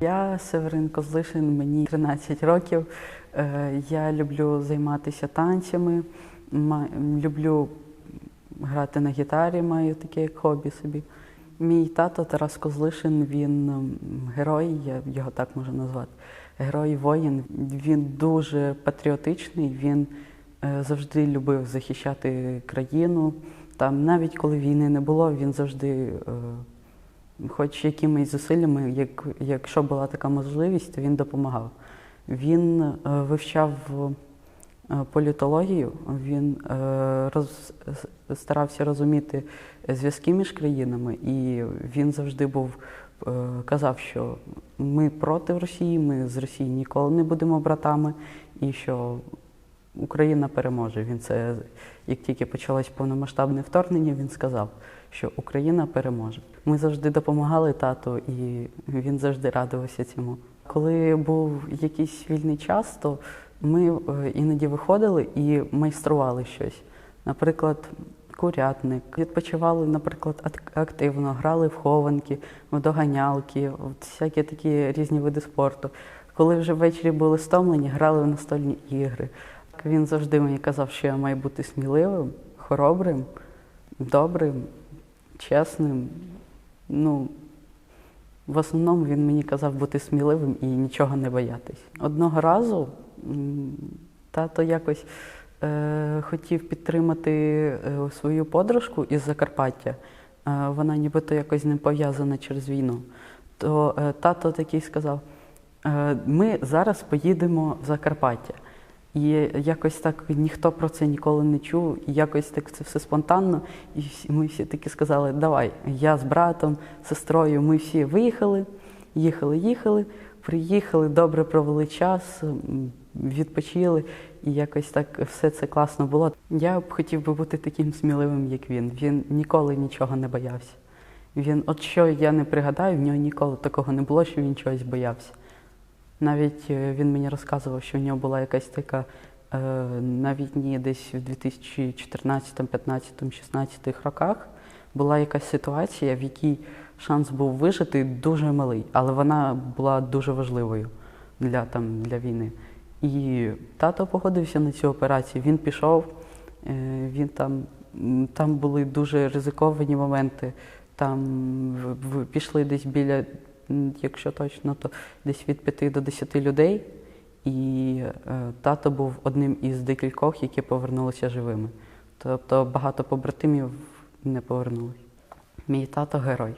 Я Северин Козлишин, мені 13 років. Е, Я люблю займатися танцями, люблю грати на гітарі, маю таке як хобі собі. Мій тато Тарас Козлишин, він герой, я його так можу назвати. Герой воїн. Він дуже патріотичний, він е, завжди любив захищати країну. Там, навіть коли війни не було, він завжди, е, хоч якимись зусиллями, як, якщо була така можливість, то він допомагав. Він е, вивчав е, політологію, він е, роз, старався розуміти зв'язки між країнами, і він завжди був е, казав, що ми проти Росії, ми з Росії ніколи не будемо братами, і що Україна переможе. Він це як тільки почалось повномасштабне вторгнення, він сказав, що Україна переможе. Ми завжди допомагали тату, і він завжди радувався цьому. Коли був якийсь вільний час, то ми е, іноді виходили і майстрували щось. Наприклад, курятник. Відпочивали, наприклад, активно, грали в хованки, в доганялки, всякі такі різні види спорту. Коли вже ввечері були стомлені, грали в настольні ігри. Він завжди мені казав, що я маю бути сміливим, хоробрим, добрим, чесним. Ну, в основному він мені казав бути сміливим і нічого не боятись. Одного разу тато якось е, хотів підтримати е, свою подружку із Закарпаття. Е, вона нібито якось не пов'язана через війну. То е, тато такий сказав: е, ми зараз поїдемо в Закарпаття. І якось так ніхто про це ніколи не чув, і якось так це все спонтанно. І ми всі таки сказали, давай, я з братом, сестрою, ми всі виїхали, їхали, їхали, приїхали, добре провели час, відпочили, і якось так все це класно було. Я б хотів би бути таким сміливим, як він. Він ніколи нічого не боявся. Він, от що я не пригадаю, в нього ніколи такого не було, що він чогось боявся. Навіть е, він мені розказував, що в нього була якась така е, на війні десь в 2014, 15, 16 роках була якась ситуація, в якій шанс був вижити дуже малий, але вона була дуже важливою для, там, для війни. І тато погодився на цю операцію. Він пішов, е, він там, там були дуже ризиковані моменти. Там пішли десь біля, якщо точно, то десь від 5 до 10 людей. І е, тато був одним із декількох, які повернулися живими. Тобто багато побратимів не повернулись. Мій тато герой.